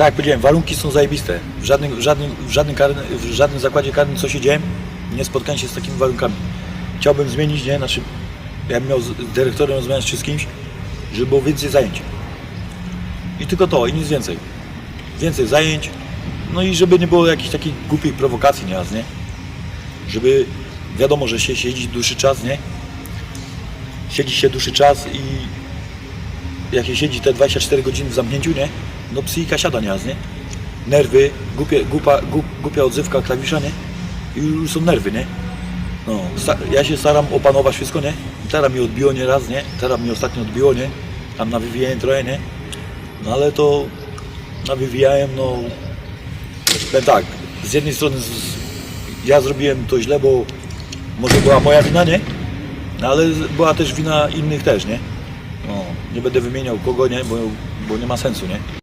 tak jak powiedziałem, warunki są zajebiste. W żadnym, w żadnym, w żadnym, karny, w żadnym zakładzie karnym, co siedziałem, nie spotkałem się z takimi warunkami. Chciałbym zmienić, nie? Znaczy, ja bym miał z dyrektorem rozmawiać z kimś, żeby było więcej zajęć. I tylko to, i nic więcej. Więcej zajęć, no i żeby nie było jakichś takich głupich prowokacji nieraz, nie? Żeby wiadomo, że się siedzi dłuższy czas, nie? Siedzi się dłuższy czas i jak się siedzi te 24 godziny w zamknięciu, nie? No psychika siada nieraz, nie? Nerwy, głupie, głupa, głup, głupia odzywka klawisza, nie? I już są nerwy, nie? No, ja się staram opanować wszystko, nie? Teraz mi odbiło nieraz, nie? Teraz mi ostatnio odbiło, nie? Tam nawywijałem trochę, nie? No ale to nawywijałem, no... Powiem tak, z jednej strony z, z, ja zrobiłem to źle, bo może była moja wina, nie? No ale była też wina innych też, nie? No, nie będę wymieniał kogo, nie? Bo, bo nie ma sensu, nie?